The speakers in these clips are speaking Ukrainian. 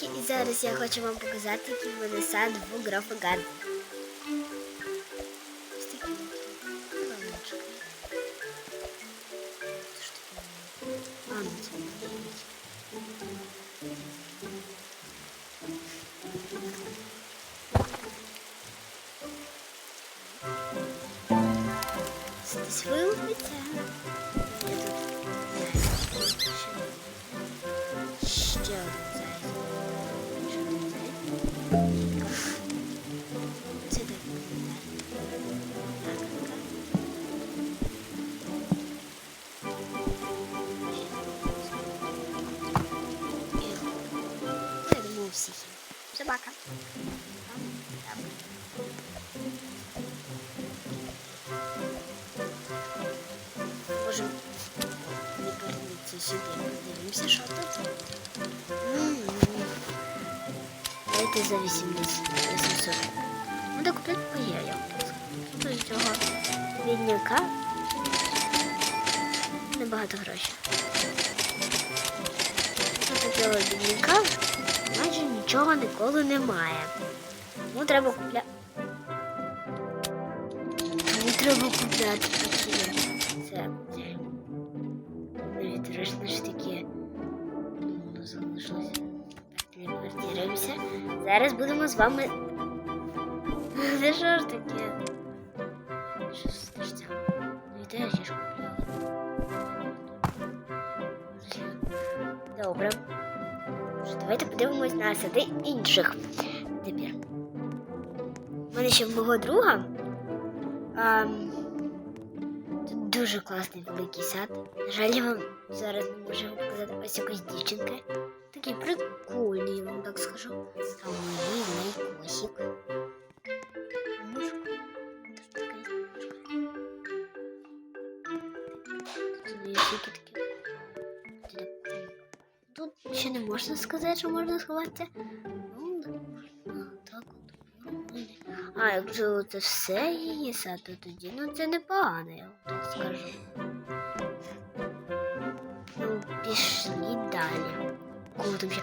Сіки, і зараз я хочу вам показати, який в мене сад в Графогарді. Ось такі. Це Собака. Так. Може, не повернуться сюди. Подивимося, що тут. Дайте за 80 800. Буду купити поєю. До цього бідняка небагато грошей. До такого бідняка майже нічого ніколи немає. Тому треба купляти. Тому треба купляти такі. Це врешті ж таки ну, залишилося. Так, не квартируємося. Зараз будемо з вами. Це що ж таке? Що? Ну, і де я ж купляла? Добре. Давайте подивимось на сади інших. Тепер. У мене ще в мого друга. А, тут дуже класний великий сад. На жаль, я вам зараз не можу показати ось якась дівчинка. Такий прикольний, я вам так скажу. Неї мій косик. Тут є всякі такі. Тут ще не можна сказати, що можна сховатися. Ну, так от. нормально. А, якщо це все її сад, то тоді ну це непогано, я вам так скажу. Ну, пішли далі. Кого там ще?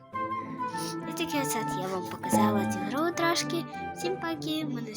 От я вам показала цю гру трошки. Всім паки, мене